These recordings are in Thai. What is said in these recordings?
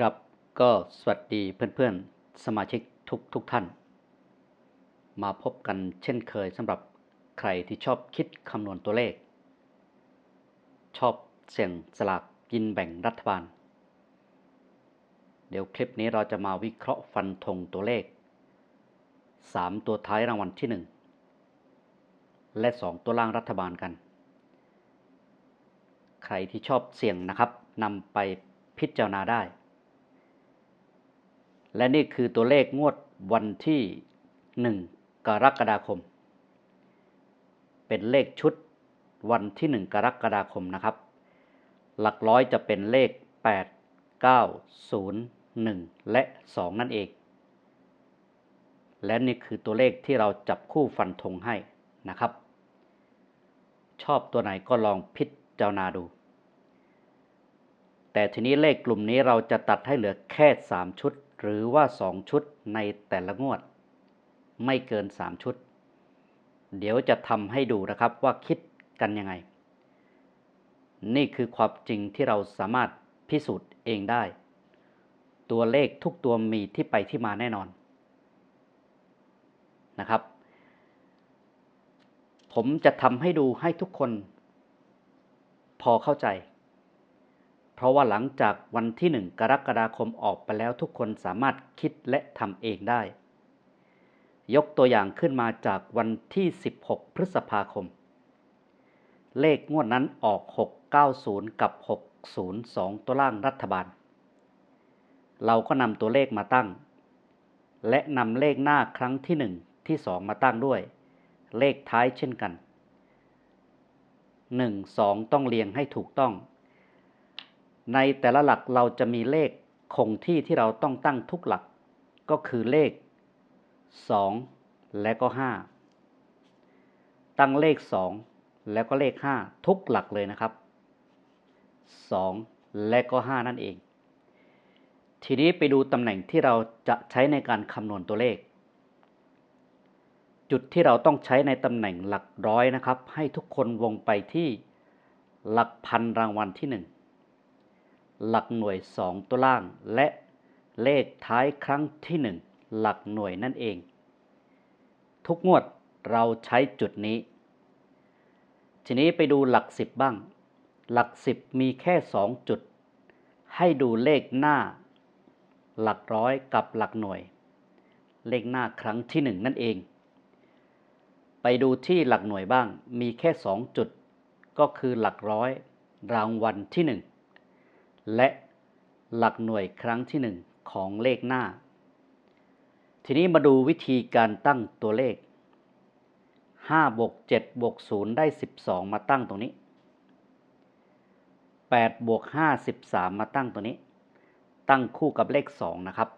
ครับก็สวัสดีเพื่อนๆ สมาชิกทุกทุกท่าน มาพบกันเช่นเคยสำหรับใครที่ชอบคิดคำนวณตัวเลข ชอบเสี่ยงสลากกินแบ่งรัฐบาล เดี๋ยวคลิปนี้เราจะมาวิเคราะห์ฟันธงตัวเลข 3 ตัวท้ายรางวัลที่ 1 และ 2 ตัวล่างรัฐบาลกัน ใครที่ชอบเสี่ยงนะครับนำไปพิจารณาได้ และนี่คือตัวเลขงวดวันที่ 1 กรกฎาคม เป็นเลขชุดวันที่ 1 กรกฎาคมนะครับ หลักร้อยจะเป็นเลข 8 9 0 1 และ 2 นั่นเอง และนี่คือตัวเลขที่เราจับคู่ฟันธงให้นะครับ ชอบตัวไหนก็ลองพิจารณาดู แต่ทีนี้เลขกลุ่มนี้เราจะตัดให้เหลือแค่ 3 ชุด หรือว่า 2 ชุดในแต่ละงวด ไม่เกิน 3 ชุด เดี๋ยวจะทำให้ดูนะครับว่าคิดกันยังไง นี่คือความจริงที่เราสามารถพิสูจน์เองได้ ตัวเลขทุกตัวมีที่ไปที่มาแน่นอนนะครับ ผมจะทำให้ดูให้ทุกคนพอเข้าใจ เพราะว่าหลังจากวันที่ 1 กรกฎาคมออกไปแล้วทุกคนสามารถคิดและทำเองได้ ยกตัวอย่างขึ้นมาจากวันที่ 16 พฤษภาคม เลขงวดนั้นออก 690 กับ 602 ตัวล่างรัฐบาล เราก็นำตัวเลขมาตั้ง และนำเลขหน้าครั้งที่ 1 ที่ 2 มาตั้งด้วย เลขท้ายเช่นกัน 1 2 ต้องเรียงให้ถูกต้อง ในแต่ละหลักเราจะมีเลขคงที่ที่เราต้องตั้งทุกหลัก ก็คือเลข 2 และก็ 5 ตั้งเลข 2 แล้วก็เลข 5 ทุกหลักเลยนะครับ 2 และก็ 5 นั่นเอง ทีนี้ไปดูตำแหน่งที่เราจะใช้ในการคำนวณตัวเลข จุดที่เราต้องใช้ในตำแหน่งหลักร้อยนะครับ ให้ทุกคนวงไปที่หลักพันรางวัลที่ 1 หลักหน่วย 2 ตัวล่าง และเลขท้ายครั้งที่ 1 หลักหน่วยนั่นเอง ทุกงวดเราใช้จุดนี้ ทีนี้ไปดูหลัก 10 บ้าง หลัก 10 มีแค่ 2 จุด ให้ดูเลขหน้า หลักร้อยกับหลักหน่วย เลขหน้าครั้งที่ 1 นั่นเอง ไปดูที่หลักหน่วยบ้างมีแค่ 2 จุด ก็คือหลักร้อยรางวัลที่ 1 และหลักหน่วยครั้งที่ 1 ของเลขหน้า ทีนี้มาดูวิธีการตั้งตัวเลข 5 บวก 7 บวก 0 ได้ 12 มาตั้งตรงนี้ 8 บวก 5 13 มาตั้งตัวนี้ ตั้งคู่กับเลข 2 นะครับ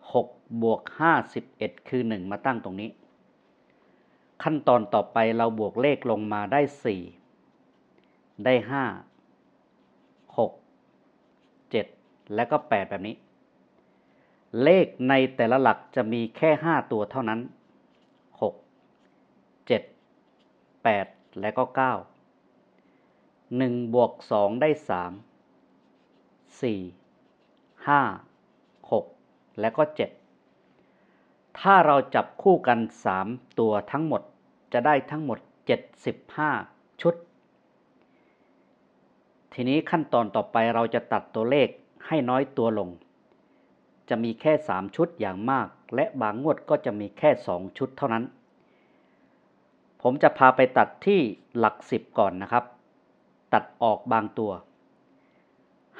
6 บวก 5 11 คือ 1 มาตั้งตรงนี้ ขั้นตอนต่อไปเราบวกเลขลงมาได้ 4 ได้ 5 7 และก็ 8 แบบนี้ เลขในแต่ละหลักจะมีแค่ 5 ตัวเท่านั้น 6 7 8 และก็ 9 1 บวก 2 ได้ 3 4 5 6 และก็ 7 ถ้าเราจับคู่กัน 3 ตัวทั้งหมดจะได้ทั้งหมด 75 ชุด ทีนี้ขั้นตอนต่อไปเราจะตัดตัวเลขให้น้อยตัวลง จะมีแค่ 3 ชุดอย่างมาก และบางงวดก็จะมีแค่ 2 ชุดเท่านั้น ผมจะพาไปตัดที่หลัก 10 ก่อนนะครับ ตัดออกบางตัว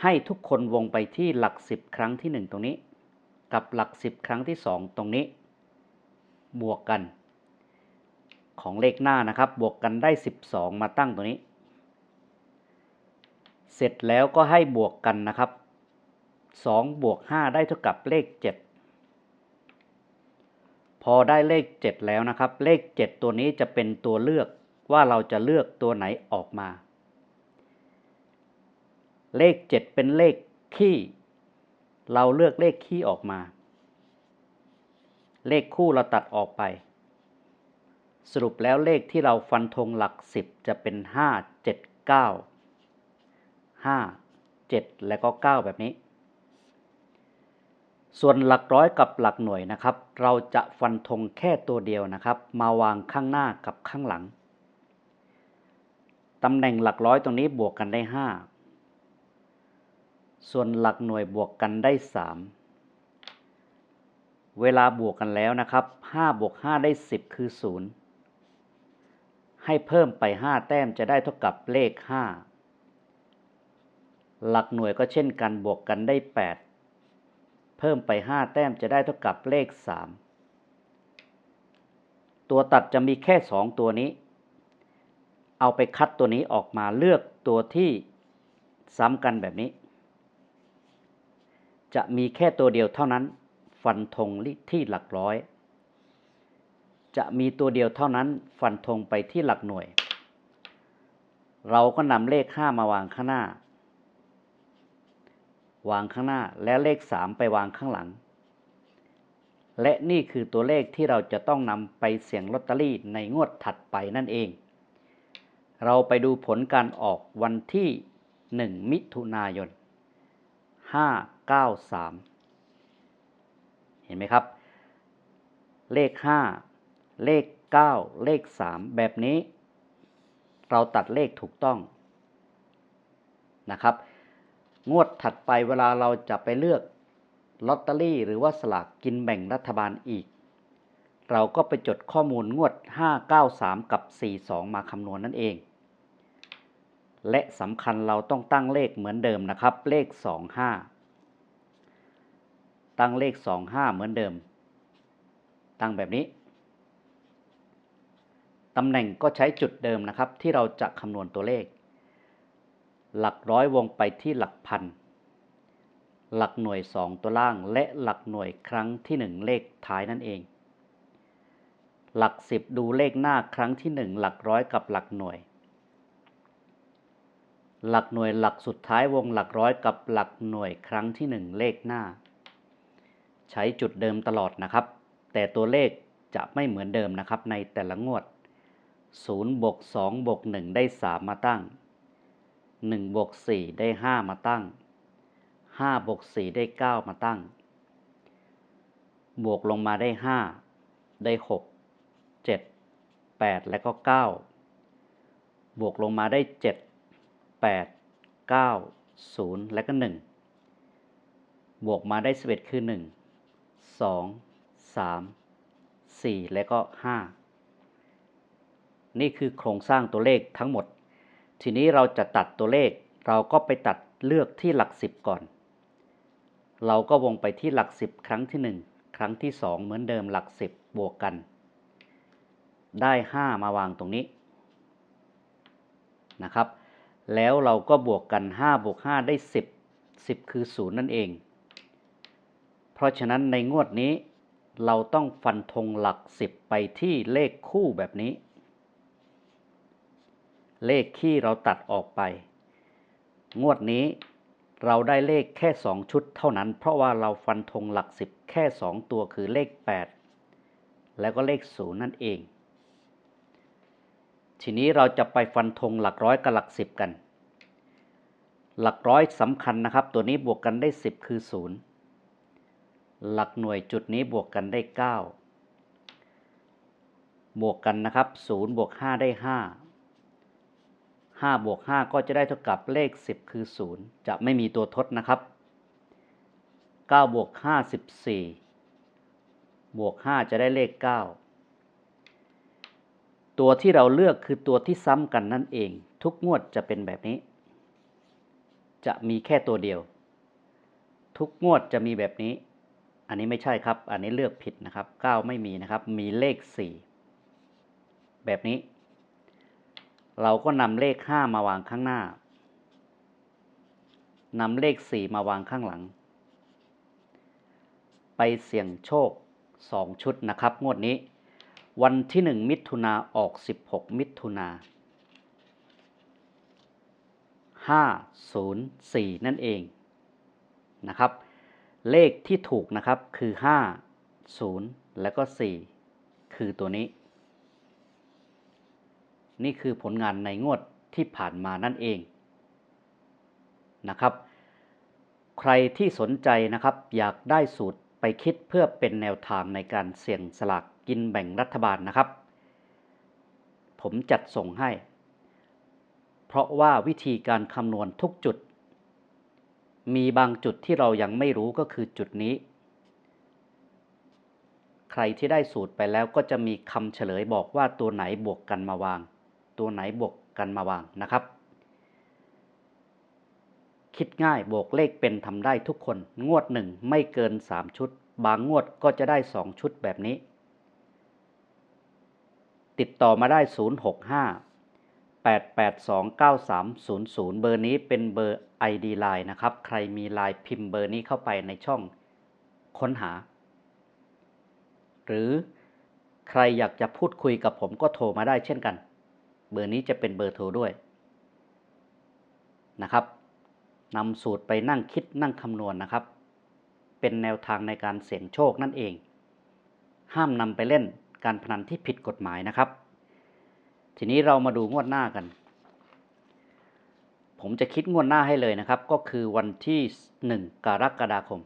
ให้ทุกคนวงไปที่หลัก 10 ครั้งที่ 1 ตรงนี้ กับหลัก 10 ครั้งที่ 2 ตรงนี้ บวกกัน ของเลขหน้านะครับ บวกกันได้ 12 มาตั้งตรงนี้ เสร็จแล้วก็ให้บวกกันนะครับ 2 บวก 5 ได้เท่ากับเลข 7 พอได้เลข 7 แล้วนะครับ เลข 7 ตัวนี้จะเป็นตัวเลือกว่าเราจะเลือกตัวไหนออกมา เลข 7 เป็นเลขคี่เราเลือกเลขคี่ออกมา เลขคู่เราตัดออกไป สรุปแล้วเลขที่เราฟันธงหลัก 10 จะเป็น 5 7 9 5 7 และก็ 9 แบบนี้ ส่วนหลักร้อยกับหลักหน่วยนะครับ เราจะฟันธงแค่ตัวเดียวนะครับ มาวางข้างหน้ากับข้างหลังตำแหน่งหลักร้อยตรงนี้บวกกันได้ 5 ส่วนหลักหน่วยบวกกันได้ 3 เวลาบวกกันแล้วนะครับ5บวก5ได้ 10 คือ 0 ให้เพิ่มไป 5 แต้มจะได้เท่ากับเลข 5 หลักหน่วยก็เช่นกันบวกกันได้ 8 เพิ่มไป 5 แต้มจะได้เท่ากับเลข 3 ตัวตัดจะมีแค่ 2 ตัวนี้ เอาไปคัดตัวนี้ออกมาเลือกตัวที่ซ้ำกันแบบนี้ จะมีแค่ตัวเดียวเท่านั้น ฟันธงที่หลักร้อย จะมีตัวเดียวเท่านั้น ฟันธงไปที่หลักหน่วย เราก็นำเลข 5 มาวางข้างหน้า วางข้างหน้าและเลข 3 ไปวางข้างหลัง และนี่คือตัวเลขที่เราจะต้องนำไปเสี่ยงลอตเตอรี่ในงวดถัดไปนั่นเอง เราไปดูผลการออกวันที่ 1 มิถุนายน 593 เห็นไหมครับ เลข 5 เลข 9 เลข 3 แบบนี้ เราตัดเลขถูกต้องนะครับ งวดถัดไปเวลาเราจะไปเลือกลอตเตอรี่หรือว่าสลากกินแบ่งรัฐบาลอีก เราก็ไปจดข้อมูลงวด 593 กับ 42 มาคำนวณนนั่นเอง และสำคัญเราต้องตั้งเลขเหมือนเดิมนะครับ เลข 25 ตั้งเลข 25 เหมือนเดิม ตั้งแบบนี้ตำแหน่งก็ใช้จุดเดิมนะครับ ที่เราจะคำนวณตัวเลข หลักร้อยวงไปที่หลักพัน หลักหน่วย 2 ตัวล่างและหลักหน่วยครั้งที่ 1 เลขท้ายนั่นเอง หลัก 10 ดูเลขหน้าครั้งที่ 1 หลักร้อยกับหลักหน่วย หลักหน่วยหลักสุดท้ายวงหลักร้อยกับหลักหน่วยครั้งที่ 1 เลขหน้า ใช้จุดเดิมตลอดนะครับ แต่ตัวเลขจะไม่เหมือนเดิมนะครับในแต่ละงวด0บวก2บวก1ได้ 3 มาตั้ง 1บวก4ได้ 5 มาตั้ง5บวก4ได้ 9 มาตั้ง บวกลงมาได้ 5 ได้ 6 7 8 และก็ 9 บวกลงมาได้ 7 8 9 0 และก็ 1 บวกมาได้ 11 คือ 1 2 3 4 และก็ 5 นี่คือโครงสร้างตัวเลขทั้งหมด ทีนี้เราจะตัดตัวเลข เราก็ไปตัดเลือกที่หลัก10ก่อน เราก็วงไปที่หลัก10ครั้งที่ 1 ครั้งที่ 2 เหมือนเดิมหลัก10บวกกัน ได้ 5 มาวางตรงนี้นะครับ แล้วเราก็บวกกัน 5 บวก 5 ได้ 10 10 คือ 0 นั่นเอง เพราะฉะนั้นในงวดนี้เราต้องฟันธงหลัก 10 ไปที่เลขคู่แบบนี้ เลขที่เราตัดออกไป งวดนี้เราได้เลขแค่ 2 ชุดเท่านั้น เพราะว่าเราฟันธงหลัก 10 แค่ 2 ตัวคือเลข 8 แล้วก็เลข 0 นั่นเอง ทีนี้เราจะไปฟันธงหลักร้อยกับหลัก 10 กัน หลักร้อยสำคัญนะครับ ตัวนี้บวกกันได้ 10 คือ 0 หลักหน่วยจุดนี้บวกกันได้ 9 บวกกันนะครับ 0 บวก 5 ได้ 5 5บวก5ก็จะได้เท่ากับเลข 10 คือ 0 จะไม่มีตัวทดนะครับ9บวก5 14บวก5จะได้เลข 9 ตัวที่เราเลือกคือตัวที่ซ้ำกันนั่นเอง ทุกงวดจะเป็นแบบนี้ จะมีแค่ตัวเดียว ทุกงวดจะมีแบบนี้ อันนี้ไม่ใช่ครับ อันนี้เลือกผิดนะครับ 9 ไม่มีนะครับ มีเลข 4 แบบนี้ เราก็นำเลข5มาวางข้างหน้านำเลข4มาวางข้างหลัง ไปเสี่ยงโชค2ชุดนะครับ งวดนี้ วันที่1มิถุนาออก16มิถุนา504นั่นเองนะครับ เลขที่ถูกนะครับคือ5 0แล้วก็4คือตัวนี้ นี่คือผลงานในงวดที่ผ่านมานั่นเองนะครับ ใครที่สนใจนะครับ อยากได้สูตรไปคิดเพื่อเป็นแนวทางในการเสี่ยงสลากกินแบ่งรัฐบาลนะครับ ผมจัดส่งให้ เพราะว่าวิธีการคำนวณทุกจุด มีบางจุดที่เรายังไม่รู้ก็คือจุดนี้ ใครที่ได้สูตรไปแล้วก็จะมีคำเฉลยบอกว่าตัวไหนบวกกันมาวาง ตัวไหนบวกกันมาวางนะครับ คิดง่ายบวกเลขเป็นทำได้ทุกคน งวดหนึ่งไม่เกิน 3 ชุด บางงวดก็จะได้ 2 ชุดแบบนี้ ติดต่อมาได้ 065 882 9300 เบอร์นี้เป็นเบอร์ ID Line นะครับ ใครมี Line พิมพ์เบอร์นี้เข้าไปในช่องค้นหา หรือใครอยากจะพูดคุยกับผมก็โทรมาได้เช่นกัน เบอร์นี้จะเป็นเบอร์โทรด้วยนะครับนำสูตรไปนั่งคิดนั่งคำนวณนนะครับ เป็นแนวทางในการเสี่ยงโชคนั่นเอง ห้ามนำไปเล่นการพนันที่ผิดกฎหมายนะครับ ทีนี้เรามาดูงวดหน้ากัน ผมจะคิดงวดหน้าให้เลยนะครับ ก็คือวันที่ 1 กรกฎาคม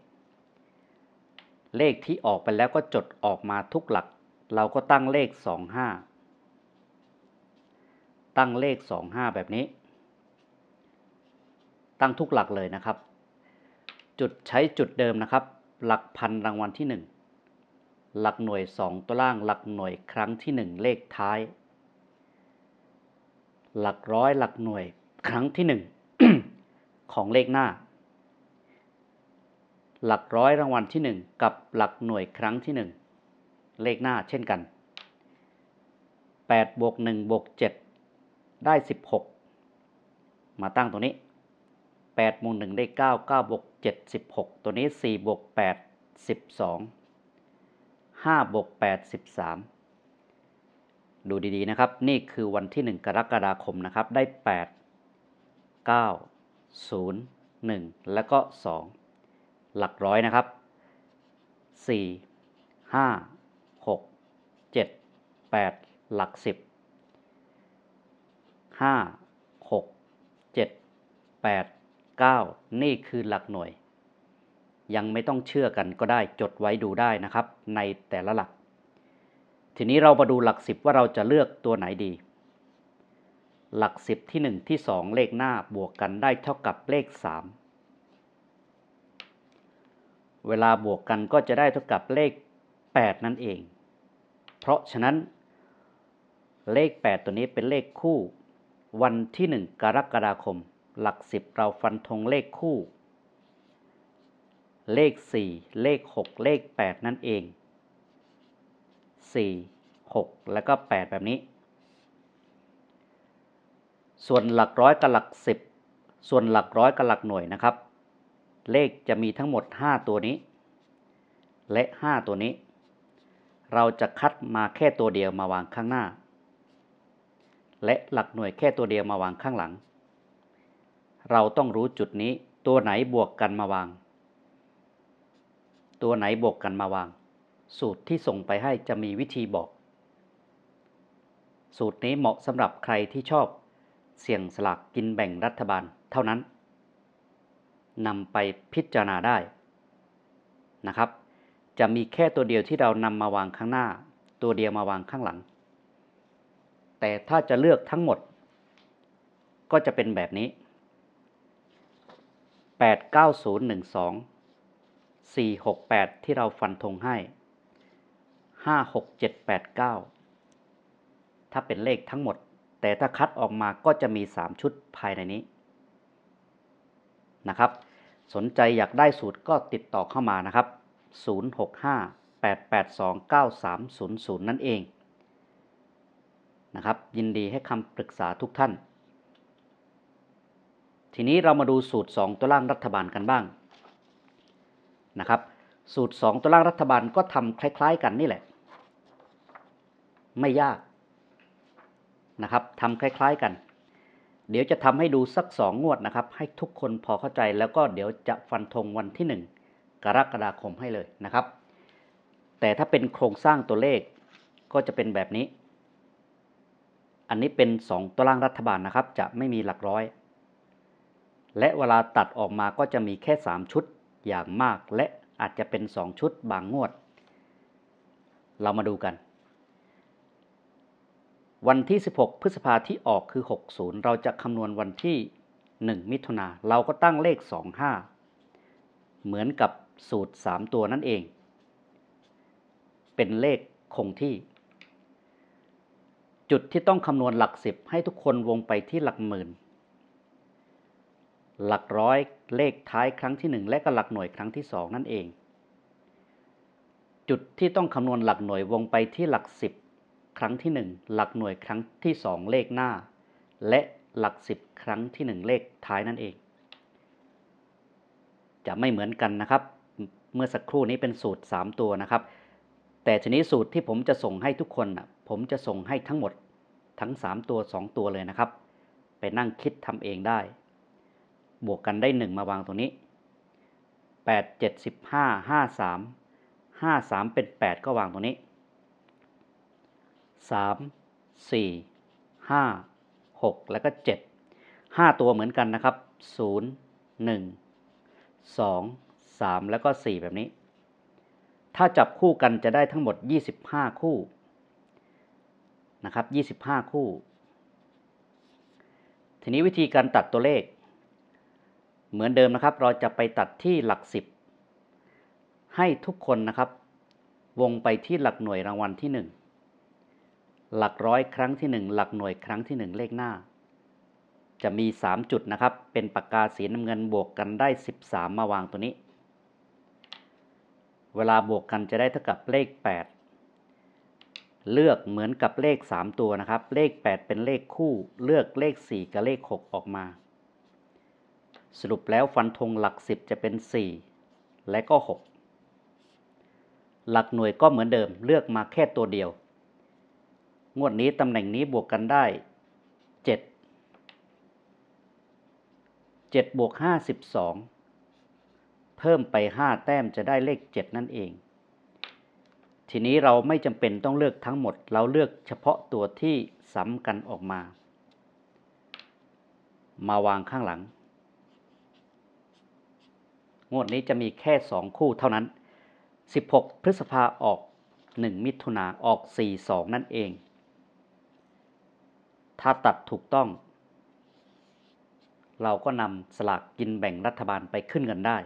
เลขที่ออกไปแล้วก็จดออกมาทุกหลัก เราก็ตั้งเลข 25 ตั้งเลข 25 แบบนี้ ตั้งทุกหลักเลยนะครับ จุดใช้จุดเดิมนะครับ หลักพันรางวัลที่ 1 หลักหน่วย 2 ตัวล่างหลักหน่วยครั้งที่ 1 เลขท้าย หลักร้อยหลักหน่วยครั้งที่ 1 ของเลขหน้า หลักร้อยรางวัลที่ 1 กับหลักหน่วยครั้งที่ 1 เลขหน้าเช่นกัน8บวก1บวก7 ได้ 16 มาตั้งตรงนี้8บวก1ได้ 9 9บวก7 16 ตัวนี้ 4 บวก 8 12 5 บวก 8 13 ดูดีๆนะครับ นี่คือวันที่ 1 กรกฎาคมนะครับ ได้ 8 9 0 1 แล้วก็ 2 หลักร้อยนะครับ 4 5 6 7 8 หลัก 10 5 6 7 8 9นี่คือหลักหน่วย ยังไม่ต้องเชื่อกันก็ได้จดไว้ดูได้นะครับ ในแต่ละหลัก ทีนี้เรามาดูหลักสิบว่าเราจะเลือกตัวไหนดี หลักสิบที่หนึ่งที่สองเลขหน้าบวกกันได้เท่ากับเลขสามเวลาบวกกันก็จะได้เท่ากับเลขแปดนั่นเอง เพราะฉะนั้น เลขแปดตัวนี้เป็นเลขคู่ วันที่หนึ่งกรกฎาคม หลักสิบเราฟันธงเลขคู่ เลขสี่เลขหกเลขแปดนั่นเอง 4 6 แล้วก็ 8 แบบนี้ ส่วนหลักร้อยกับหลัก10ส่วนหลักร้อยกับหลักหน่วยนะครับ เลขจะมีทั้งหมด 5 ตัวนี้ และ 5 ตัวนี้ เราจะคัดมาแค่ตัวเดียวมาวางข้างหน้า และหลักหน่วยแค่ตัวเดียวมาวางข้างหลัง เราต้องรู้จุดนี้ตัวไหนบวกกันมาวาง ตัวไหนบวกกันมาวาง สูตรที่ส่งไปให้จะมีวิธีบอก สูตรนี้เหมาะสำหรับใครที่ชอบ เสี่ยงสลากกินแบ่งรัฐบาลเท่านั้นนำไปพิจารณาได้นะครับ จะมีแค่ตัวเดียวที่เรานำมาวางข้างหน้า ตัวเดียวมาวางข้างหลัง แต่ถ้าจะเลือกทั้งหมด ก็จะเป็นแบบนี้ 89012 468 ที่เราฟันธงให้ 56789 ถ้าเป็นเลขทั้งหมด แต่ถ้าคัดออกมาก็จะมี 3 ชุดภายในนี้นะครับ สนใจอยากได้สูตรก็ติดต่อเข้ามานะครับ 065-882-9300 นั่นเอง นะครับ ยินดีให้คำปรึกษาทุกท่าน ทีนี้เรามาดูสูตร 2 ตัวล่างรัฐบาลกันบ้างนะครับ สูตร 2 ตัวล่างรัฐบาลก็ทำคล้าย ๆ กันนี่แหละ ไม่ยากนะครับทำคล้าย ๆกัน เดี๋ยวจะทำให้ดูสักสองงวดนะครับ ให้ทุกคนพอเข้าใจแล้วก็เดี๋ยวจะฟันธงวันที่ 1 กรกฎาคมให้เลยนะครับ แต่ถ้าเป็นโครงสร้างตัวเลขก็จะเป็นแบบนี้ อันนี้เป็น 2 ตัวล่างรัฐบาลนะครับ จะไม่มีหลักร้อย และเวลาตัดออกมาก็จะมีแค่ 3 ชุดอย่างมาก และอาจจะเป็น 2 ชุดบางงวด เรามาดูกัน วันที่ 16 พฤษภาที่ออกคือ 60 เราจะคำนวณวันที่ 1 มิถุนาเราก็ตั้งเลข 25 เหมือนกับสูตร 3 ตัวนั่นเอง เป็นเลขคงที่ จุดที่ต้องคำนวณหลัก10ให้ทุกคนวงไปที่หลักหมื่น หลักร้อยเลขท้ายครั้งที่1และก็หลักหน่วยครั้งที่2นั่นเอง จุดที่ต้องคำนวณหลักหน่วยวงไปที่หลัก10ครั้งที่1หลักหน่วยครั้งที่2เลขหน้า และหลัก10ครั้งที่1เลขท้ายนั่นเอง จะไม่เหมือนกันนะครับ เมื่อสักครู่นี้เป็นสูตร 3 ตัวนะครับ แต่ทีนี้สูตรที่ผมจะส่งให้ทุกคนนะ ผมจะส่งให้ทั้งหมดทั้ง 3 ตัว 2 ตัวเลยนะครับ ไปนั่งคิดทำเองได้ บวกกันได้ 1 มาวางตรงนี้ 8 7 15 53 53 เป็น 8 ก็วางตรงนี้ 3 4 5 6 แล้วก็ 7 5 ตัวเหมือนกันนะครับ 0 1 2 3 แล้วก็ 4 แบบนี้ ถ้าจับคู่กันจะได้ทั้งหมด 25 คู่ นะครับ 25 คู่ ทีนี้วิธีการตัดตัวเลข เหมือนเดิมนะครับ เราจะไปตัดที่หลัก 10 ให้ทุกคนนะครับ วงไปที่หลักหน่วยรางวัลที่ 1 หลักร้อยครั้งที่ 1 หลักหน่วยครั้งที่ 1 เลขหน้า จะมี 3 จุดนะครับ เป็นปากกาสีน้ำเงินบวกกันได้ 13 มาวางตัวนี้ เวลาบวกกันจะได้เท่ากับเลข 8 เลือกเหมือนกับเลข 3 ตัวนะครับ เลข 8 เป็นเลขคู่ เลือกเลข 4 กับเลข 6 ออกมา สรุปแล้วฟันธงหลัก 10 จะเป็น 4 และก็ 6 หลักหน่วยก็เหมือนเดิมเลือกมาแค่ตัวเดียว งวดนี้ตำแหน่งนี้บวกกันได้ 7 7บวก5 12 เพิ่มไป 5 แต้มจะได้เลข 7 นั่นเอง ทีนี้เราไม่จำเป็นต้องเลือกทั้งหมด เราเลือกเฉพาะตัวที่ซ้ำกันออกมา มาวางข้างหลัง งวดนี้จะมีแค่ 2 คู่เท่านั้น 16 พฤษภาออก 1 มิถุนาออก 4 2 นั่นเอง ถ้าตัดถูกต้อง เราก็นำสลากกินแบ่งรัฐบาลไปขึ้นเงินได้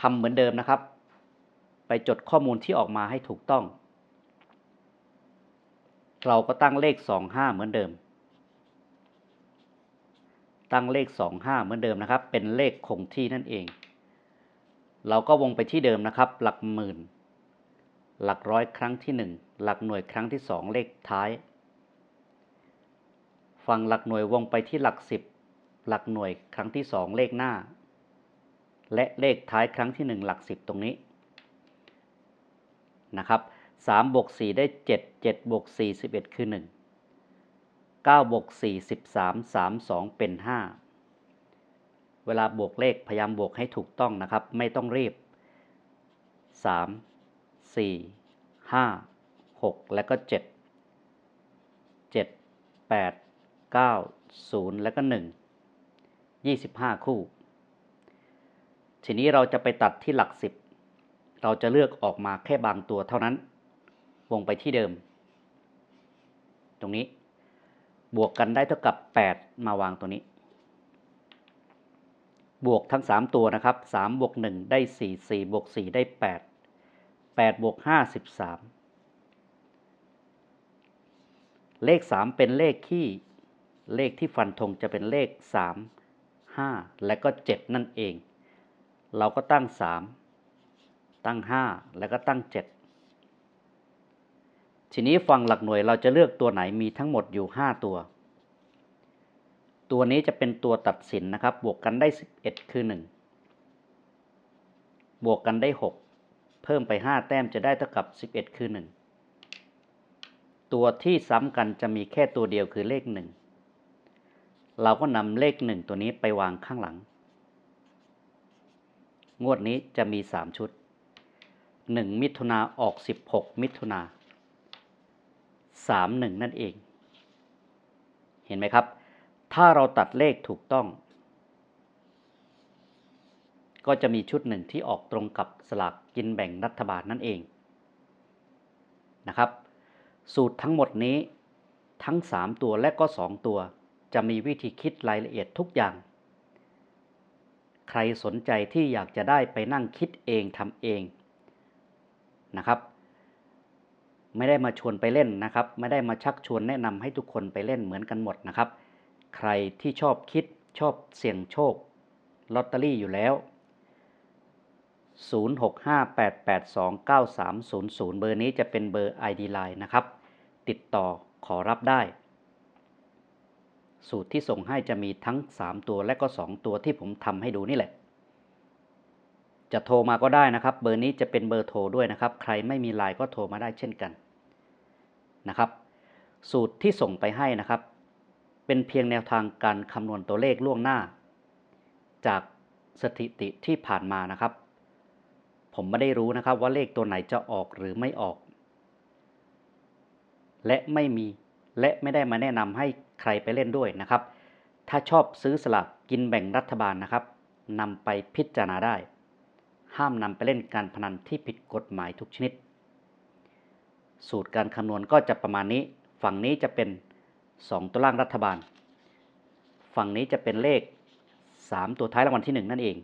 ทำเหมือนเดิมนะครับ ไปจดข้อมูลที่ออกมาให้ถูกต้อง เราก็ตั้งเลข 25 เหมือนเดิม ตั้งเลข 25 เหมือนเดิมนะครับ เป็นเลขคงที่นั่นเอง เราก็วงไปที่เดิมนะครับ หลักหมื่น หลักร้อยครั้งที่ 1 หลักหน่วยครั้งที่ 2 เลขท้าย ฝั่งหลักหน่วยวงไปที่หลัก 10 หลักหน่วยครั้งที่ 2 เลขหน้า และเลขท้ายครั้งที่ 1 หลัก 10 ตรงนี้ นะครับ3บวก4ได้ 7 7บวก4 11 คือ 1 9บวก4 13 3 2 เป็น 5 เวลาบวกเลขพยายามบวกให้ถูกต้องนะครับ ไม่ต้องรีบ 3 4 5 6 แล้วก็ 7 7 8 9 0 แล้วก็ 1 25 คู่ ทีนี้เราจะไปตัดที่หลัก 10 เราจะเลือกออกมาแค่บางตัวเท่านั้น วงไปที่เดิม ตรงนี้ บวกกันได้เท่ากับ 8 มาวางตัวนี้ บวกทั้ง 3 ตัวนะครับ3บวก1ได้ 4 4บวก4ได้ 8 8บวก5 13 เลข 3 เป็นเลขที่เลขที่ฟันธงจะเป็นเลข 3 5 และก็ 7 นั่นเอง เราก็ตั้ง 3 ตั้ง 5 แล้วก็ตั้ง 7 ทีนี้ฝั่งหลักหน่วยเราจะเลือกตัวไหนมีทั้งหมดอยู่ 5 ตัว ตัวนี้จะเป็นตัวตัดสินนะครับ บวกกันได้ 11 คือ 1 บวกกันได้ 6 เพิ่มไป 5 แต้มจะได้เท่ากับ 11 คือ 1 ตัวที่ซ้ำกันจะมีแค่ตัวเดียวคือเลข 1 เราก็นำเลข 1 ตัวนี้ไปวางข้างหลังงวดนี้จะมี 3 ชุด 1มิถุนาออก16มิถุนา31นั่นเอง เห็นไหมครับ ถ้าเราตัดเลขถูกต้องกก็จะมีชุดหนึ่งที่ออกตรงกับสลากกินแบ่งรัฐบาลนั่นเองนะครับ สูตรทั้งหมดนี้ทั้ง 3 ตัวและก็ 2 ตัว จะมีวิธีคิดรายละเอียดทุกอย่าง ใครสนใจที่อยากจะได้ไปนั่งคิดเองทำเอง นะครับ ไม่ได้มาชวนไปเล่นนะครับ ไม่ได้มาชักชวนแนะนำให้ทุกคนไปเล่นเหมือนกันหมดนะครับ ใครที่ชอบคิดชอบเสี่ยงโชคลอตเตอรี่อยู่แล้ว 0658829300 เบอร์นี้จะเป็นเบอร์ ID Line นะครับ ติดต่อขอรับได้ สูตรที่ส่งให้จะมีทั้ง 3 ตัวและก็ 2 ตัวที่ผมทำให้ดูนี่แหละ จะโทรมาก็ได้นะครับ เบอร์นี้จะเป็นเบอร์โทรด้วยนะครับ ใครไม่มีไลน์ก็โทรมาได้เช่นกันนะครับ สูตรที่ส่งไปให้นะครับ เป็นเพียงแนวทางการคำนวณตัวเลขล่วงหน้า จากสถิติที่ผ่านมานะครับ ผมไม่ได้รู้นะครับว่าเลขตัวไหนจะออกหรือไม่ออก และไม่มีและไม่ได้มาแนะนำให้ใครไปเล่นด้วยนะครับ ถ้าชอบซื้อสลากกินแบ่งรัฐบาลนะครับนำไปพิจารณาได้ ห้ามนำไปเล่นการพนันที่ผิดกฎหมายทุกชนิด สูตรการคำนวณก็จะประมาณนี้ ฝั่งนี้จะเป็น 2 ตัวล่างรัฐบาล ฝั่งนี้จะเป็นเลข 3 ตัวท้ายรางวัลที่ 1 นั่นเอง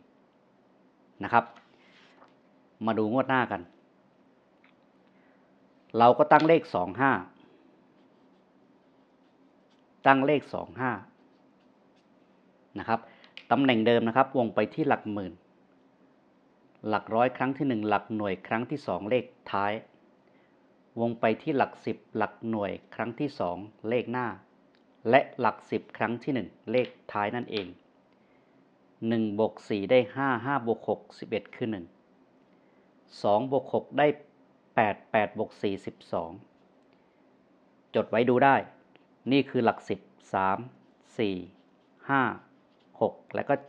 นะครับ มาดูงวดหน้ากัน เราก็ตั้งเลข 25 ตั้งเลข 25นะครับตำแหน่งเดิมนะครับ วงไปที่หลักหมื่น หลักร้อยครั้งที่ 1 หลักหน่วยครั้งที่ 2 เลขท้าย วงไปที่หลัก 10 หลักหน่วยครั้งที่ 2 เลขหน้า และหลัก 10 ครั้งที่ 1 เลขท้ายนั่นเอง1บวก4ได้ 5 5บวก6 11 คือ 1 2บวก6ได้ 8 8บวก4 12 จดไว้ดูได้ นี่คือหลัก 10 3 4 5 6 แล้วก็ 7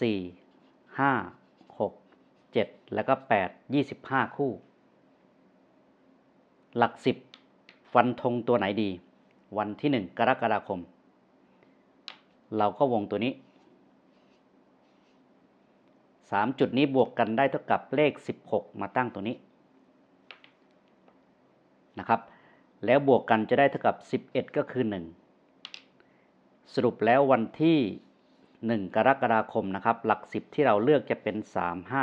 4 5 6 7แล้วก็8 25คู่ หลัก10ฟันธงตัวไหนดี วันที่1กรกฎาคม เราก็วงตัวนี้3จุดนี้บวกกันได้เท่ากับเลข16มาตั้งตัวนี้นะครับ แล้วบวกกันจะได้เท่ากับ 11 ก็คือ 1 สรุปแล้ววันที่ 1 กรกฎาคมนะครับ หลัก 10 ที่เราเลือกจะเป็น 3 5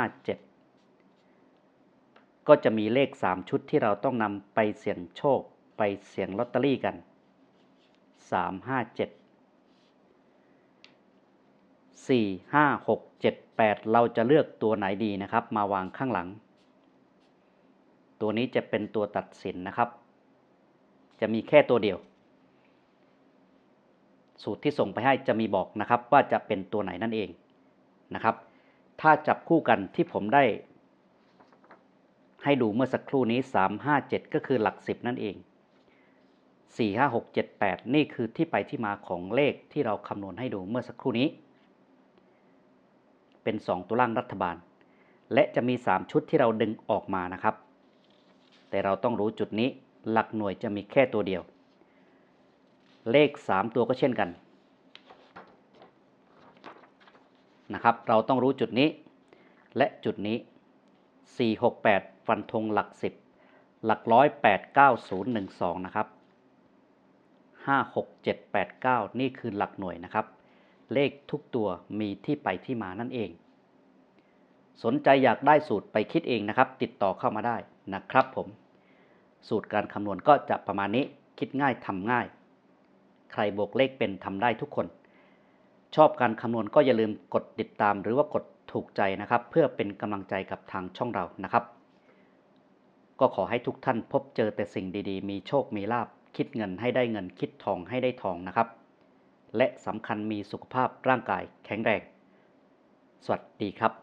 7 ก็จะมีเลข 3 ชุดที่เราต้องนำไปเสี่ยงโชค ไปเสี่ยงลอตเตอรี่กัน 3 5 7 4 5 6 7 8 เราจะเลือกตัวไหนดีนะครับ มาวางข้างหลัง ตัวนี้จะเป็นตัวตัดสินนะครับ จะมีแค่ตัวเดียว สูตรที่ส่งไปให้จะมีบอกนะครับว่าจะเป็นตัวไหนนั่นเองนะครับ ถ้าจับคู่กันที่ผมได้ ให้ดูเมื่อสักครู่นี้ 3 5 7 ก็คือหลัก 10 นั่นเอง 4 5 6 7 8 นี่คือที่ไปที่มาของเลขที่เราคำนวณให้ดูเมื่อสักครู่นี้ เป็น 2 ตัวล่างรัฐบาล และจะมี 3 ชุดที่เราดึงออกมานะครับ แต่เราต้องรู้จุดนี้หลักหน่วยจะมีแค่ตัวเดียว เลข 3 ตัวก็เช่นกันนะครับ เราต้องรู้จุดนี้ และจุดนี้ 4 6 8 ฟันธงหลัก 10 หลักร้อย8 9 0 1 2 นะครับ 5 6 7 8 9 นี่คือหลักหน่วยนะครับ เลขทุกตัวมีที่ไปที่มานั่นเอง สนใจอยากได้สูตรไปคิดเองนะครับ ติดต่อเข้ามาได้นะครับผม สูตรการคำนวณก็จะประมาณนี้ คิดง่ายทำง่าย ใครบวกเลขเป็นทำได้ทุกคน ชอบการคำนวณก็อย่าลืมกดติดตามหรือว่ากดถูกใจนะครับ เพื่อเป็นกำลังใจกับทางช่องเรานะครับ ก็ขอให้ทุกท่านพบเจอแต่สิ่งดีๆ มีโชคมีลาบคิดเงินให้ได้เงินคิดทองให้ได้ทองนะครับ และสำคัญมีสุขภาพร่างกายแข็งแรง สวัสดีครับ